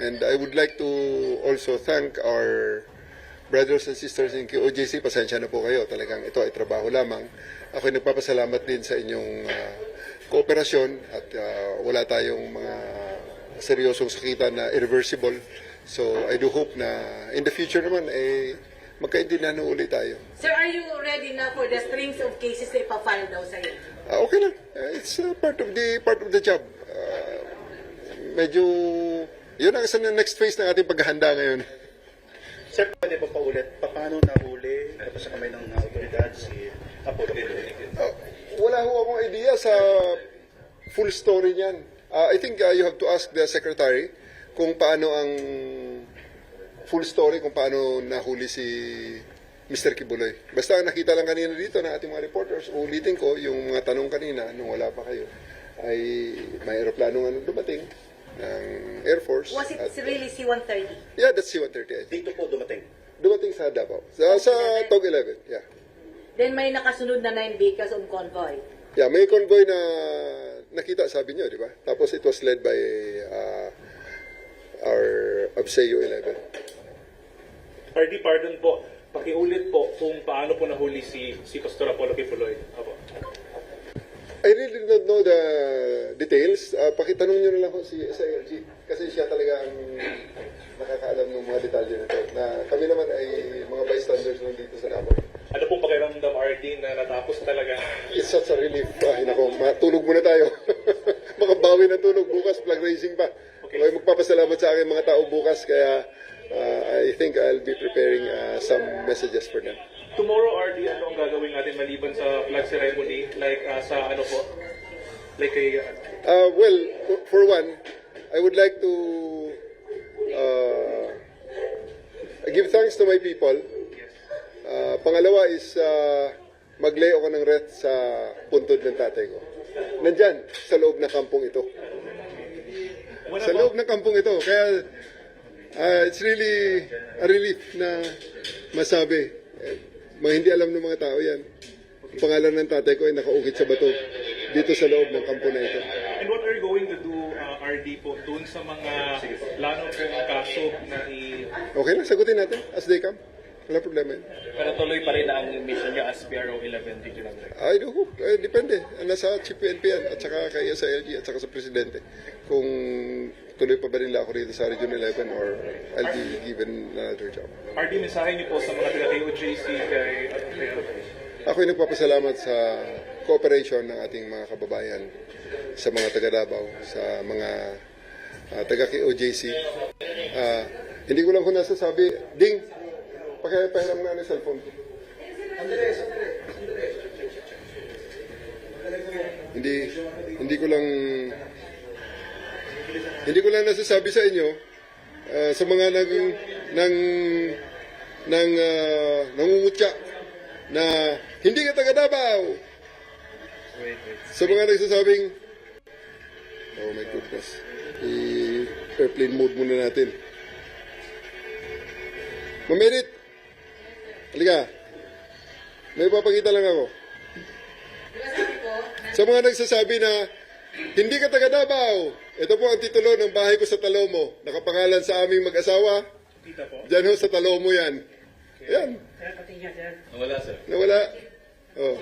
And I would like to also thank our brothers and sisters in QOJC. Pasensya na po kayo. Talagang ito ay trabaho lamang. Ako ay nagpapasalamat din sa inyong ah, kooperasyon at ah, wala tayong mga seryosong sakitan na irreversible. So I do hope na in the future naman eh magkaintindihan na ulit tayo. Sir, are you ready na for the strings of cases na ipafile daw sa'yo? Ah, okay lang. Ah, it's uh, part of the part of the job. Ah, medyo yun ang isa na next phase ng ating paghahanda ngayon. Sir, pwede ba paulit? Paano nahuli tapos sa kamay ng uh, otoridad si Apollo Kibuloy? Ah, wala ho akong idea sa full story niyan. Ah, I think ah, you have to ask the secretary kung paano ang full story kung paano nahuli si Mr. Kibuloy. Basta nakita lang kanina dito ng ating mga reporters, ulitin ko yung mga tanong kanina nung wala pa kayo, ay may aeroplano nga nung dumating ng Air Force. Was it at- really C-130? yeah, that's C-130. I think. Dito po dumating. Dumating sa Davao. Sa, sa TOG 11, yeah. Then may nakasunod na 9 vehicles on convoy. Yeah, may convoy na nakita, sabi nyo, di ba? Tapos it was led by uh, our Abseo 11. RD, pardon po. Pakiulit po kung paano po nahuli si si Pastor Apollo Kipuloy. Apo. I really don't know the details. Uh, pakitanong nyo na lang ko si SILG. Kasi siya talaga ang nakakaalam ng mga detalye nito. Na kami naman ay mga bystanders lang dito sa Davao. Ano pong pakiramdam, RD, na natapos talaga? It's such a relief. Ay, nako, matulog muna tayo. Makabawi ng tulog bukas, flag raising pa. Okay. magpapasalamat sa akin mga tao bukas, kaya uh, I think I'll be preparing uh, some messages for them. Tomorrow, RD, ano ang gagawin natin maliban sa flag ceremony? Like uh, sa ano po? Like kay... Uh, well, for- one, I would like to uh, give thanks to my people. Uh, pangalawa is uh, mag-lay ako ng wreath sa puntod ng tatay ko. Nandyan, sa loob ng kampong ito. Sa loob ng kampong ito. Kaya uh, it's really a relief na masabi. Eh, mga hindi alam ng mga tao yan. Ang pangalan ng tatay ko ay nakaukit sa bato dito sa loob ng kampo na ito. And what are you going to do, uh, RD, po, doon sa mga plano pong kaso na i... Okay lang, sagutin natin as they come. Wala problema yun. Pero tuloy pa rin ang mission niyo as PRO 11 Regional Director. I do hope. Eh, depende. Nasa Chief PNP yan at saka kay SILG at saka sa Presidente. Kung tuloy pa ba nila ako rito sa Region 11 or I'll be given another job. RD, mensahe niyo po sa mga taga-KOJC kay... Ako'y nagpapasalamat sa cooperation ng ating mga kababayan sa mga taga Davao, sa mga ah, taga KOJC. Ah, hindi ko lang kung nasasabi, Ding, pakipahiram nga ng cellphone ko. Hindi, hindi ko lang hindi ko lang nasasabi sa inyo ah, sa mga nag nang nang uh, nangungutya na hindi ka taga Davao. Sa mga nagsasabing, oh my goodness, i-airplane mode muna natin. Mamirit, halika, may papakita lang ako. Sa mga nagsasabi na, hindi ka taga Davao, ito po ang titulo ng bahay ko sa Talomo, nakapangalan sa aming mag-asawa, Kita po. Diyan ho sa Talomo yan. Yan. Wala sir. Nawala. Oh.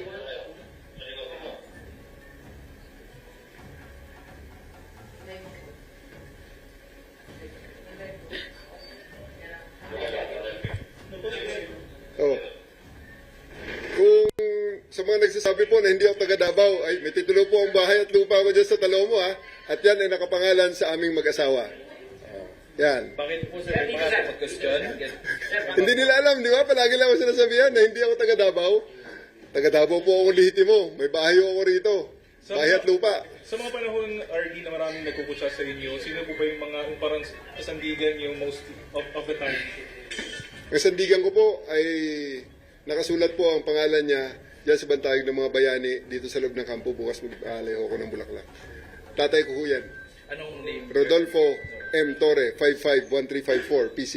Sa mga nagsasabi po na hindi ako taga Davao, ay may titulo po ang bahay at lupa ko dyan sa Talomo ha. At yan ay nakapangalan sa aming mag-asawa. Oh. Yan. Bakit po sir may mga question? Hindi nila alam, di ba? Palagi lang ako sinasabihan na hindi ako taga Davao. Taga Davao po ako lihitimo. May bahay ako rito. Bahay at lupa. Sa mga panahon, RD, na maraming nagkukusya sa inyo, sino po ba yung mga yung parang kasandigan yung most of, of the time? Ang sandigan ko po ay nakasulat po ang pangalan niya diyan sa bantayog ng mga bayani dito sa loob ng kampo bukas mag-alayo ako ng bulaklak. Tatay ko ho yan. Anong name? Rodolfo M. Torre, 551354, PC.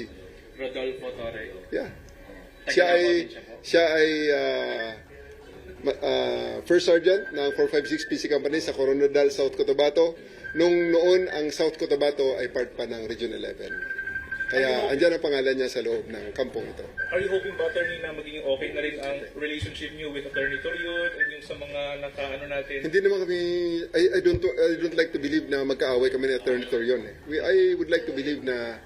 Rodolfo Torre. Yeah. Siya ay siya ay ah, ma- ah, first sergeant ng 456 PC Company sa Coronadal, South Cotabato nung noon ang South Cotabato ay part pa ng Region 11. Kaya andyan ang pangalan niya sa loob ng kampong ito. Are you hoping ba, attorney, na magiging okay na rin ang relationship niyo with Attorney Toriot at yung sa mga nakaano natin? Hindi naman kami, I, I, don't, I don't like to believe na magkaaway kami ni Attorney Torion. Eh. We, I would like to believe na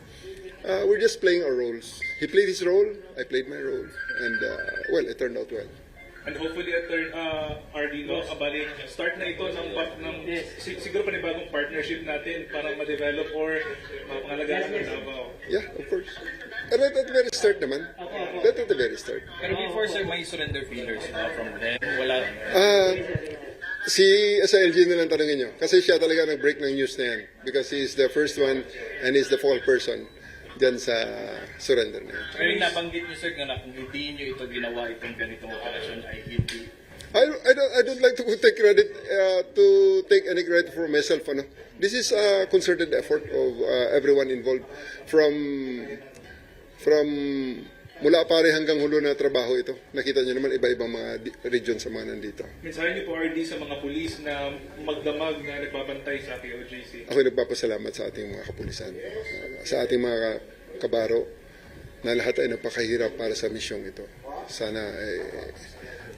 uh, we're just playing our roles. He played his role, I played my role. And uh, well, it turned out well. And hopefully, attorney, uh, RD, no, abali, start na ito ng, pa- ng si- siguro panibagong partnership natin para ma-develop or mapangalagaan ng Davao. Yeah, of course. And at, at the very start naman. That at the very start. Pero before sir, may surrender feelers na from them. Wala. Ah, si sa LG na lang tanongin nyo. Kasi siya talaga nag-break ng news na yan. Because he is the first one and he's the fall person dyan sa surrender na yan. Pero yung nabanggit niyo sir na kung hindi niyo ito ginawa itong ganitong operasyon ay hindi. I, I, don't, I don't like to take credit uh, to take any credit for myself. Ano? This is a concerted effort of uh, everyone involved from from mula pare hanggang hulo na trabaho ito. Nakita niyo naman iba-ibang mga region sa mga nandito. Mensahe niyo po, RD, sa mga pulis na magdamag na nagbabantay sa POJC. Ako nagpapasalamat sa ating mga kapulisan, uh, sa ating mga ka- kabaro, na lahat ay napakahirap para sa misyong ito. Sana eh,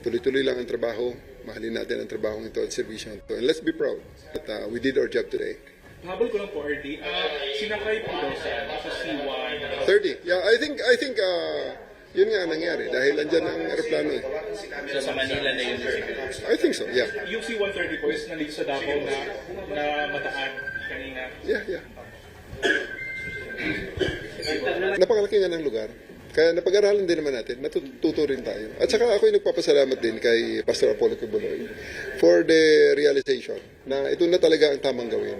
tuloy-tuloy lang ang trabaho, mahalin natin ang trabaho ito at servisyo ito. And let's be proud that uh, we did our job today. Habol ko lang po, RD, ah, sinakay po daw sa, sa C1. 30. Yeah, I think I think uh, yun nga ang nangyari dahil andyan ang eroplano eh. So sa Manila na yun siguro. I think so. Yeah. Yung C-130 po is nandito sa Davao na, na mataan kanina. Yeah, yeah. Napakalaki nga ng lugar. Kaya napag-aralan din naman natin, natututo rin tayo. At saka ako'y nagpapasalamat din kay Pastor Apollo Kibuloy for the realization na ito na talaga ang tamang gawin.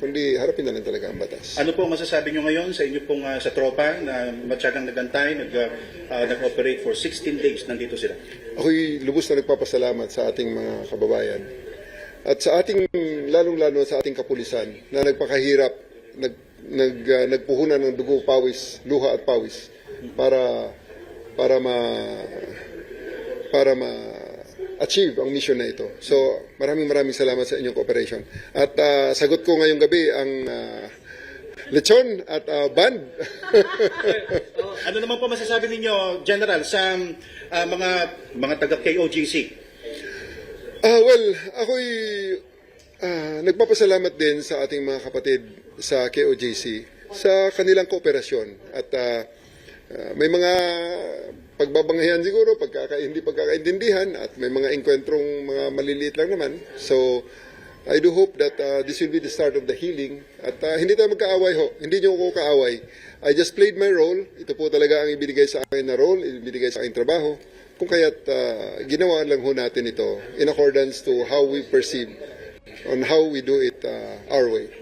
Kundi harapin na lang talaga ang batas. Ano po masasabi nyo ngayon sa inyo pong ah, sa tropa na matyagang nagantay, nag, ah, nag-operate for 16 days, nandito sila? Ako'y lubos na nagpapasalamat sa ating mga kababayan at sa ating lalong-lalo sa ating kapulisan na nagpakahirap, nag, nag, ah, nagpuhunan ng dugo, pawis, luha at pawis para para ma para ma achieve ang mission na ito. So, maraming maraming salamat sa inyong cooperation. At ah, sagot ko ngayong gabi ang ah, lechon at ah, band. Ano naman po masasabi ninyo, General, sa ah, mga mga taga-KOGC? Ah, well, ako'y ah, nagpapasalamat din sa ating mga kapatid sa KOJC sa kanilang kooperasyon. At ah, ah, may mga pagbabanghayan siguro, pagkaka, hindi pagkakaintindihan, at may mga engkwentrong mga maliliit lang naman. So, I do hope that ah, this will be the start of the healing. At ah, hindi tayo magkaaway ho. Hindi niyo ako kaaway. I just played my role. Ito po talaga ang ibinigay sa akin na role, ibinigay sa akin trabaho. Kung kaya't ah, ginawa lang ho natin ito in accordance to how we perceive on how we do it ah, our way.